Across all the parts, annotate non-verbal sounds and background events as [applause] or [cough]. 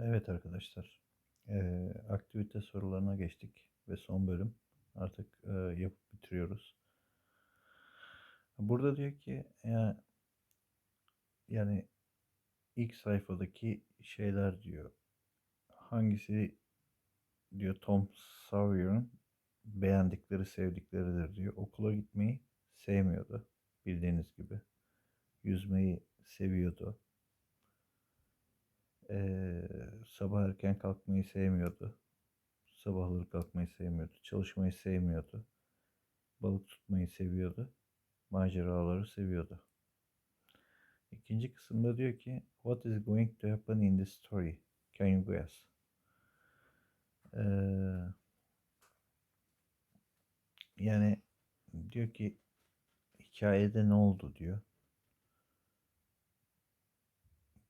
Evet arkadaşlar, eee, aktivite sorularına geçtik ve son bölüm artık eee, yapıp bitiriyoruz. Burada diyor ki ya, yani ilk sayfadaki şeyler diyor. Hangisi diyor Tom Sawyer'ın beğendikleri, sevdikleridir diyor. Okula gitmeyi sevmiyordu bildiğiniz gibi. Yüzmeyi seviyordu. Eee, sabah erken kalkmayı sevmiyordu. Sabahları kalkmayı sevmiyordu. Çalışmayı sevmiyordu. Balık tutmayı seviyordu. Maceraları seviyordu. İkinci kısımda diyor ki What is going to happen in the story? Can you guess? Ee, yani diyor ki hikayede ne oldu diyor.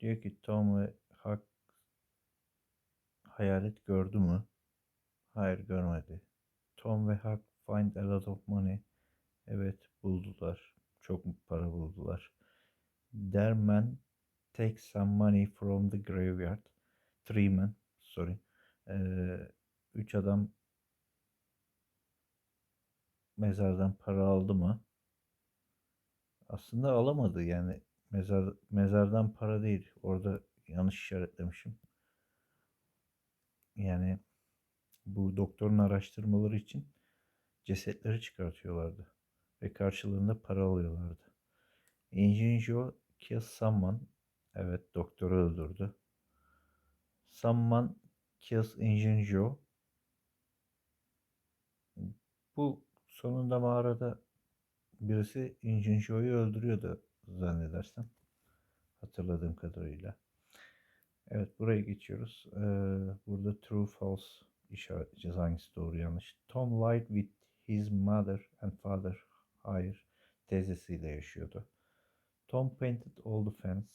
Diyor ki Tom ve Huck hayalet gördü mü? Hayır görmedi. Tom ve Huck find a lot of money. Evet buldular. Çok para buldular. Their man take some money from the graveyard. Three men, sorry. Ee, üç adam mezardan para aldı mı? Aslında alamadı yani mezar mezardan para değil. Orada yanlış işaretlemişim. Yani bu doktorun araştırmaları için cesetleri çıkartıyorlardı ve karşılığında para alıyorlardı. Kills someone. Evet doktoru öldürdü. Someone kills Engine Joe. Bu sonunda mağarada birisi Engine Joe'yu öldürüyordu zannedersem. Hatırladığım kadarıyla. Evet buraya geçiyoruz. Ee, burada true false işaretleyeceğiz hangisi doğru yanlış. Tom lied with his mother and father. Hayır. Teyzesiyle yaşıyordu. Tom painted all the fence.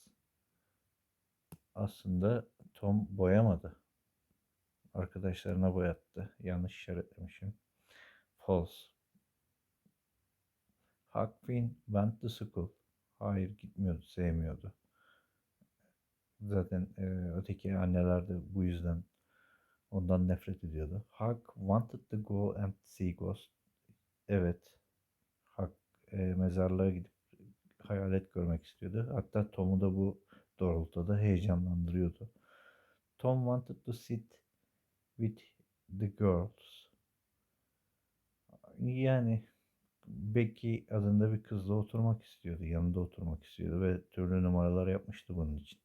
Aslında Tom boyamadı. Arkadaşlarına boyattı. Yanlış işaretlemişim. False. Huck Finn went to school. Hayır gitmiyordu, sevmiyordu. Zaten e, öteki anneler de bu yüzden ondan nefret ediyordu. Huck wanted to go and see ghost. Evet. Huck e, mezarlığa gidip hayalet görmek istiyordu. Hatta Tom'u da bu doğrultuda heyecanlandırıyordu. Tom wanted to sit with the girls. Yani Becky adında bir kızla oturmak istiyordu. Yanında oturmak istiyordu ve türlü numaralar yapmıştı bunun için.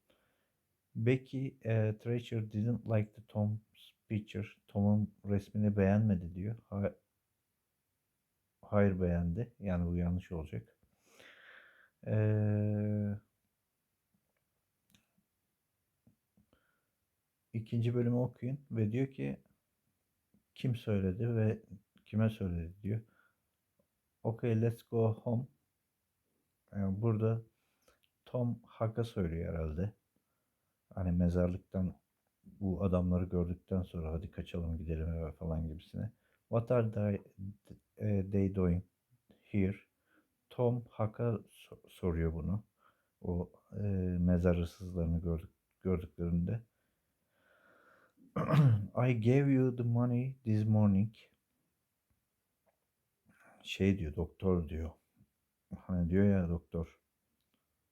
Becky, e, Treasure didn't like the Tom's picture. Tom'un resmini beğenmedi diyor. Ha- hayır beğendi. Yani bu yanlış olacak. Ee, ikinci bölümü okuyun ve diyor ki kim söyledi ve kime söyledi diyor. Okay let's go home. Yani burada Tom Huck'a söylüyor herhalde. Hani mezarlıktan bu adamları gördükten sonra hadi kaçalım gidelim eve falan gibisine. What are they, eh, they doing here? Tom Huck'a so- soruyor bunu. O e, mezar hırsızlarını gördük, gördüklerinde. [clears throat] I gave you the money this morning. Şey diyor doktor diyor. Hani diyor ya doktor.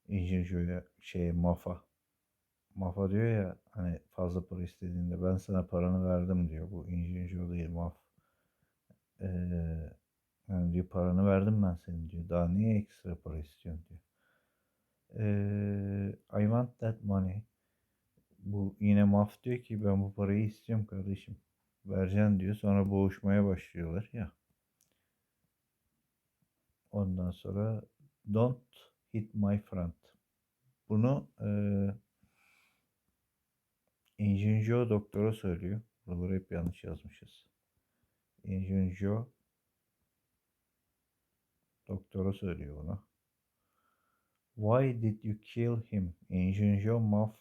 İnjinjöre şey mafa. Mafa diyor ya hani fazla para istediğinde ben sana paranı verdim diyor. Bu injinjör değil maf. Ee, yani diyor paranı verdim ben senin diyor. Daha niye ekstra para istiyorsun diyor. Ee, I want that money. Bu yine maf diyor ki ben bu parayı istiyorum kardeşim. Vereceksin diyor. Sonra boğuşmaya başlıyorlar ya. Ondan sonra don't hit my friend. Bunu eee Injinjo doktora söylüyor. Buraları hep yanlış yazmışız. Injinjo doktora söylüyor bunu. Why did you kill him? Injinjo Maf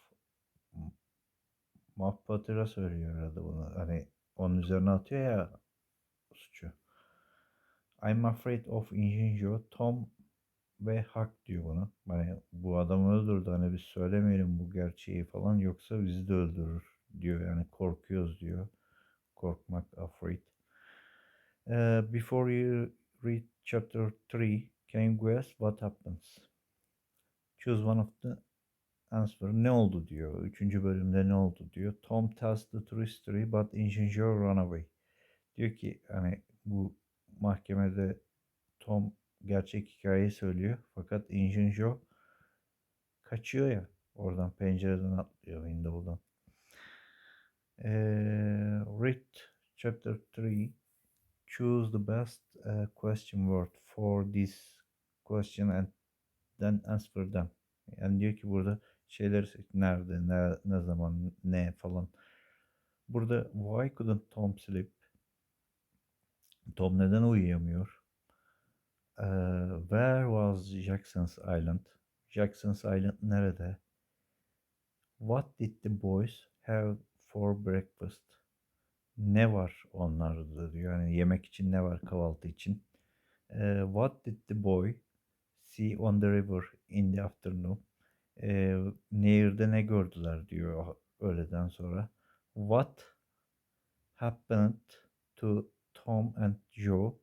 Maf Patır'a söylüyor herhalde bunu. Hani onun üzerine atıyor ya suçu. I'm afraid of Injinjo. Tom ve Huck diyor bunu. Hani bu adamı öldürdü. Hani biz söylemeyelim bu gerçeği falan yoksa bizi de öldürür diyor yani korkuyoruz diyor. Korkmak, afraid. Before you read chapter 3, can you guess what happens? Choose one of the answer. Ne oldu diyor. Üçüncü bölümde ne oldu diyor. Tom tells the true story but Injunjo run away. Diyor ki hani bu mahkemede Tom gerçek hikayeyi söylüyor. Fakat Injunjo kaçıyor ya. Oradan pencereden atlıyor window'dan. Ee, read chapter 3. Choose the best uh, question word for this question and then answer them. Yani diyor ki burada şeyler nerede, ne, ne zaman, ne falan. Burada why couldn't Tom sleep? Tom neden uyuyamıyor? Uh, where was Jackson's Island? Jackson's Island nerede? What did the boys have for breakfast? Ne var onlarda diyor. Yani yemek için ne var kahvaltı için? Uh, what did the boy see on the river in the afternoon? e, nehirde ne gördüler diyor öğleden sonra. What happened to Tom and Joe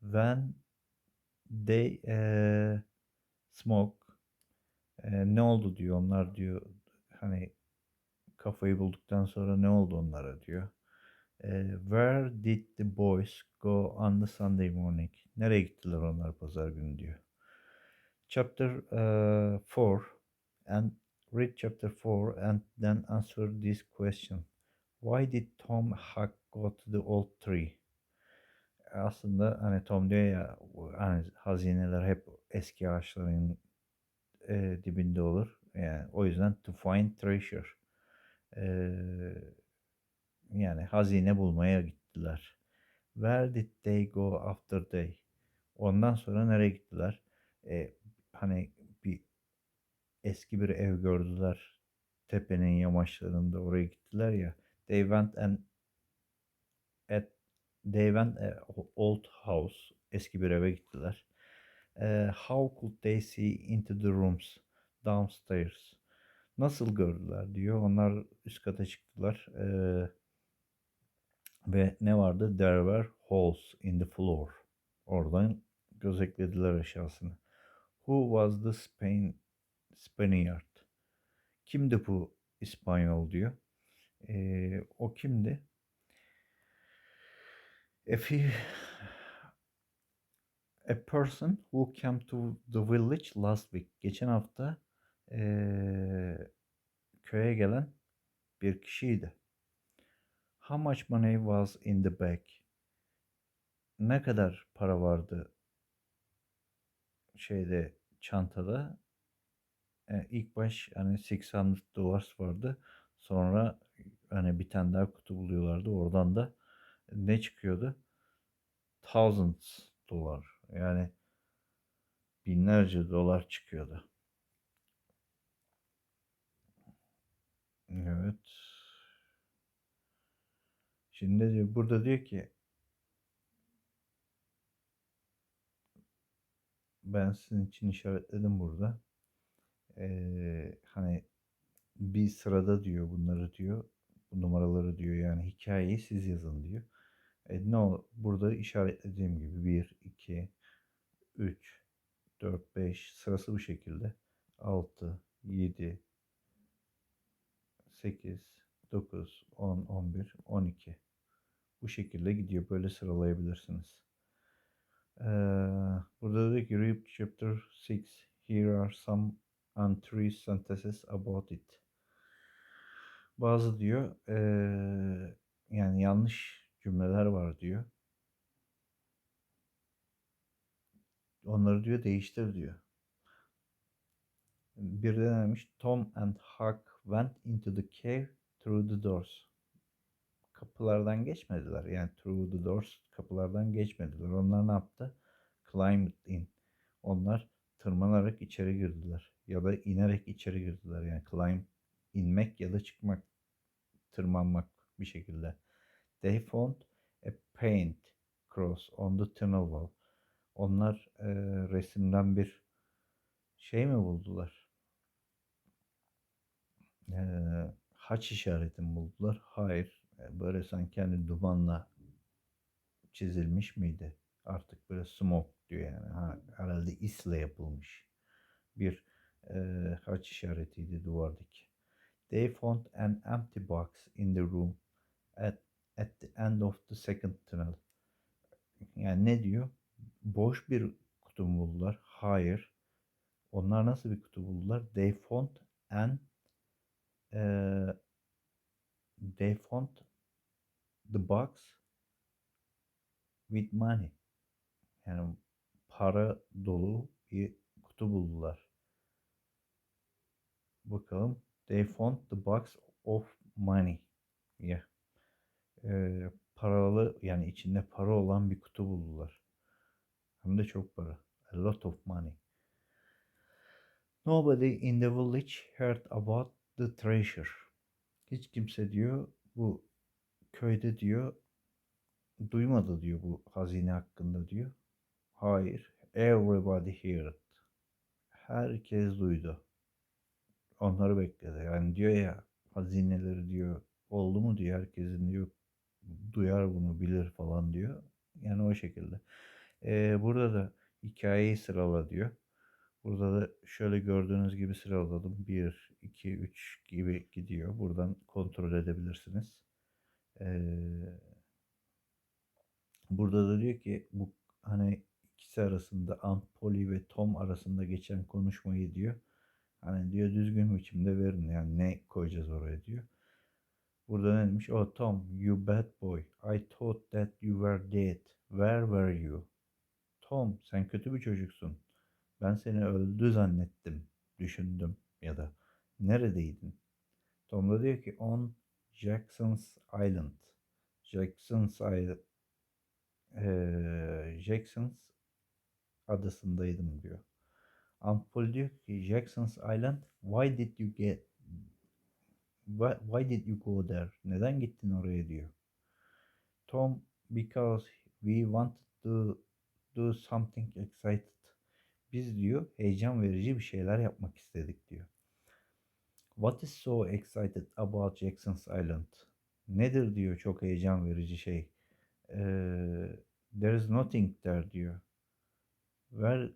when they e, smoke? E, ne oldu diyor onlar diyor hani kafayı bulduktan sonra ne oldu onlara diyor. E, where did the boys go on the Sunday morning? Nereye gittiler onlar pazar günü diyor. Chapter 4 uh, and read chapter 4 and then answer this question. Why did Tom Huck go to the old tree? Aslında hani Tom diyor ya hani hazineler hep eski ağaçların e, dibinde olur. Yani o yüzden to find treasure. E, yani hazine bulmaya gittiler. Where did they go after they? Ondan sonra nereye gittiler? E, hani eski bir ev gördüler. Tepenin yamaçlarında oraya gittiler ya. They went and at a old house. Eski bir eve gittiler. Uh, how could they see into the rooms downstairs? Nasıl gördüler diyor. Onlar üst kata çıktılar. Ee, ve ne vardı? There were holes in the floor. Oradan gözetlediler aşağısını. Who was the Spain Spaniard. Kimdi bu İspanyol diyor. Ee, o kimdi? If he a person who came to the village last week. Geçen hafta ee, köye gelen bir kişiydi. How much money was in the bag? Ne kadar para vardı şeyde çantada? e, ilk baş hani 600 dolar vardı. Sonra hani bir tane daha kutu buluyorlardı. Oradan da ne çıkıyordu? Thousands dolar. Yani binlerce dolar çıkıyordu. Evet. Şimdi diyor, burada diyor ki ben sizin için işaretledim burada e, hani bir sırada diyor bunları diyor. Bu numaraları diyor yani hikayeyi siz yazın diyor. E, ne o burada işaretlediğim gibi 1, 2, 3, 4, 5 sırası bu şekilde. 6, 7, 8, 9, 10, 11, 12. Bu şekilde gidiyor. Böyle sıralayabilirsiniz. Ee, burada diyor ki Read Chapter 6 Here are some and three sentences about it. Bazı diyor ee, yani yanlış cümleler var diyor. Onları diyor değiştir diyor. Bir de demiş Tom and Huck went into the cave through the doors. Kapılardan geçmediler. Yani through the doors kapılardan geçmediler. Onlar ne yaptı? Climbed in. Onlar tırmanarak içeri girdiler ya da inerek içeri girdiler. Yani climb inmek ya da çıkmak, tırmanmak bir şekilde. They found a paint cross on the tunnel wall. Onlar e, resimden bir şey mi buldular? E, haç işareti mi buldular? Hayır. E, Böyle sanki hani dumanla çizilmiş miydi? Artık böyle smoke diyor yani. Ha, herhalde isle yapılmış bir e, haç işaretiydi duvardaki. They found an empty box in the room at, at the end of the second tunnel. Yani ne diyor? Boş bir kutu mu buldular? Hayır. Onlar nasıl bir kutu buldular? They found an eee they found the box with money. Yani para dolu bir kutu buldular. Bakalım. They found the box of money. Yeah. Eee, paralı yani içinde para olan bir kutu buldular. Hem de çok para. A lot of money. Nobody in the village heard about the treasure. Hiç kimse diyor bu köyde diyor duymadı diyor bu hazine hakkında diyor. Hayır. Everybody heard. Herkes duydu. Onları bekledi. Yani diyor ya hazineleri diyor oldu mu diyor herkesin diyor duyar bunu bilir falan diyor. Yani o şekilde. Ee, burada da hikayeyi sırala diyor. Burada da şöyle gördüğünüz gibi sıraladım. 1, 2, 3 gibi gidiyor. Buradan kontrol edebilirsiniz. Ee, burada da diyor ki bu hani ikisi arasında Polly ve Tom arasında geçen konuşmayı diyor. Hani diyor düzgün biçimde verin yani ne koyacağız oraya diyor. Burada ne demiş? Oh Tom, you bad boy. I thought that you were dead. Where were you? Tom, sen kötü bir çocuksun. Ben seni öldü zannettim, düşündüm ya da neredeydin? Tom da diyor ki on Jackson's Island. Jackson's Island. Ee, Jackson's adasındaydım diyor. Polly diyor ki Jackson's Island why did you get why, why did you go there? Neden gittin oraya diyor. Tom because we wanted to do something excited. Biz diyor heyecan verici bir şeyler yapmak istedik diyor. What is so excited about Jackson's Island? Nedir diyor çok heyecan verici şey. Ee, there is nothing there diyor. Where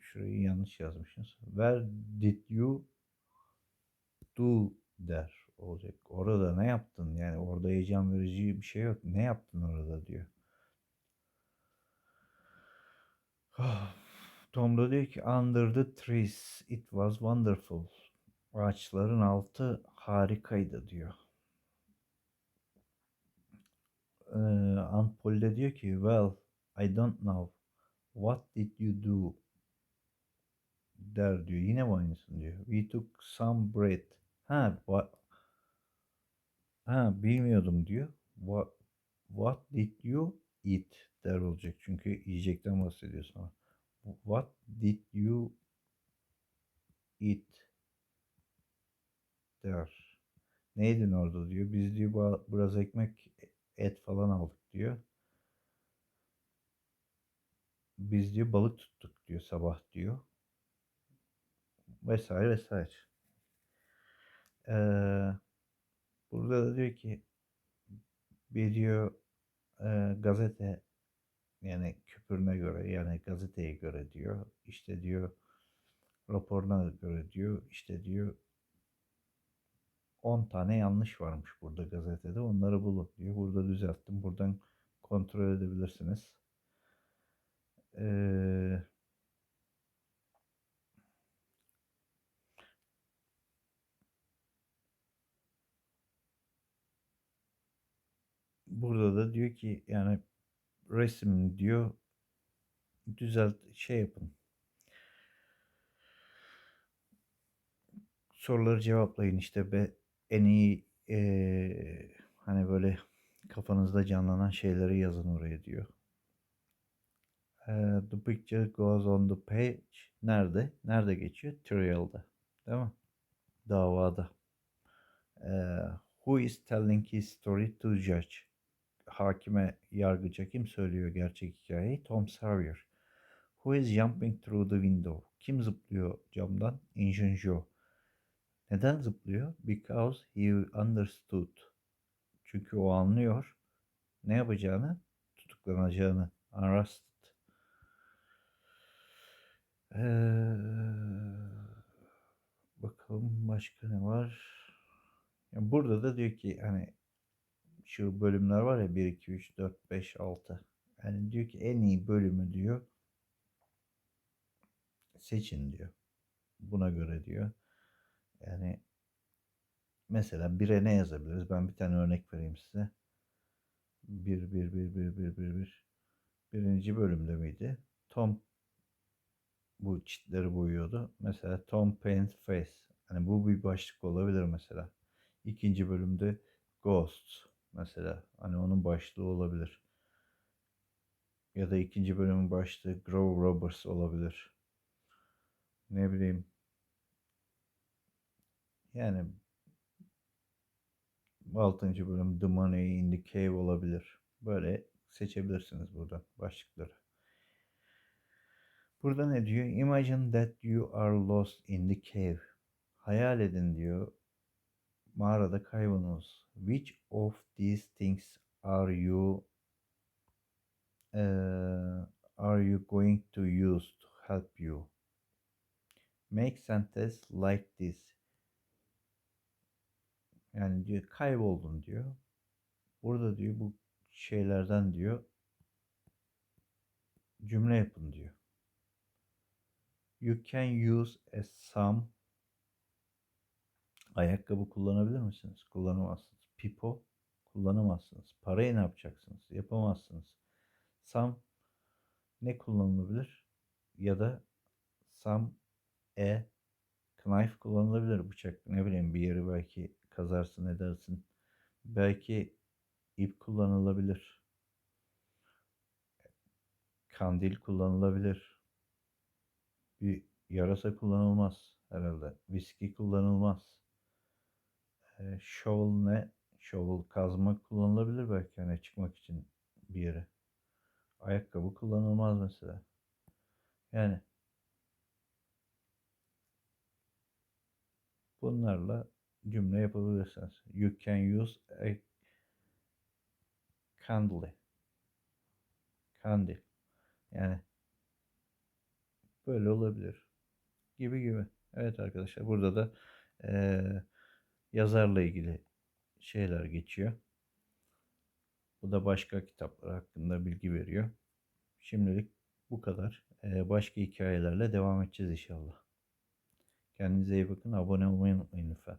şurayı yanlış yazmışsınız. Where did you do der olacak. Orada ne yaptın? Yani orada heyecan verici bir şey yok. Ne yaptın orada diyor. [sighs] Tom da diyor ki under the trees it was wonderful. Ağaçların altı harikaydı diyor. Ee, Aunt Polly de diyor ki well I don't know what did you do der diyor. Yine mi aynısını diyor. We took some bread. Ha, ha bilmiyordum diyor. What, what did you eat der olacak. Çünkü yiyecekten bahsediyor sana. What did you eat der. Ne yedin orada diyor. Biz diyor biraz ekmek et falan aldık diyor. Biz diyor balık tuttuk diyor sabah diyor. Vesaire vesaire. Ee, burada da diyor ki diyor e, gazete yani küpürüne göre yani gazeteye göre diyor işte diyor raporuna göre diyor işte diyor 10 tane yanlış varmış burada gazetede onları bulun diyor. Burada düzelttim. Buradan kontrol edebilirsiniz. Ee, burada da diyor ki yani resim diyor düzelt şey yapın. Soruları cevaplayın işte be en iyi eee, hani böyle kafanızda canlanan şeyleri yazın oraya diyor. Eee, the picture goes on the page. Nerede? Nerede geçiyor? Trial'da. Değil mi? Davada. Eee, who is telling his story to judge? Hakime, yargıca kim söylüyor gerçek hikayeyi? Tom Sawyer. Who is jumping through the window? Kim zıplıyor camdan? Injun Joe. Neden zıplıyor? Because he understood. Çünkü o anlıyor ne yapacağını, tutuklanacağını. Arrested. Ee, bakalım başka ne var? Ya burada da diyor ki hani şu bölümler var ya 1, 2, 3, 4, 5, 6. Yani diyor ki en iyi bölümü diyor seçin diyor. Buna göre diyor. Yani mesela 1'e ne yazabiliriz? Ben bir tane örnek vereyim size. 1, 1, 1, 1, 1, 1, 1. Birinci bölümde miydi? Tom bu çitleri boyuyordu. Mesela Tom Paint Face. Hani bu bir başlık olabilir mesela. İkinci bölümde Ghost mesela. Hani onun başlığı olabilir. Ya da ikinci bölümün başlığı Grove Robbers olabilir. Ne bileyim. Yani altıncı bölüm The Money in the Cave olabilir. Böyle seçebilirsiniz buradan başlıkları. Burada ne diyor? Imagine that you are lost in the cave. Hayal edin diyor. Mağarada kayboldunuz. Which of these things are you uh, are you going to use to help you? Make sentence like this. Yani diyor kayboldun diyor. Burada diyor bu şeylerden diyor cümle yapın diyor. You can use a some ayakkabı kullanabilir misiniz? Kullanamazsınız. Pipo kullanamazsınız. Parayı ne yapacaksınız? Yapamazsınız. Some ne kullanılabilir? Ya da some a knife kullanılabilir bıçak. Ne bileyim bir yeri belki kazarsın edersin. Belki ip kullanılabilir. Kandil kullanılabilir. Bir yarasa kullanılmaz herhalde. Viski kullanılmaz. E, shovel ne? Shovel kazma kullanılabilir belki hani çıkmak için bir yere. Ayakkabı kullanılmaz mesela. Yani bunlarla cümle yapabilirsiniz. You can use a candle. Kandil. Yani böyle olabilir. Gibi gibi. Evet arkadaşlar burada da eee yazarla ilgili şeyler geçiyor. Bu da başka kitaplar hakkında bilgi veriyor. Şimdilik bu kadar. Ee, başka hikayelerle devam edeceğiz inşallah. Kendinize iyi bakın. Abone olmayı unutmayın lütfen.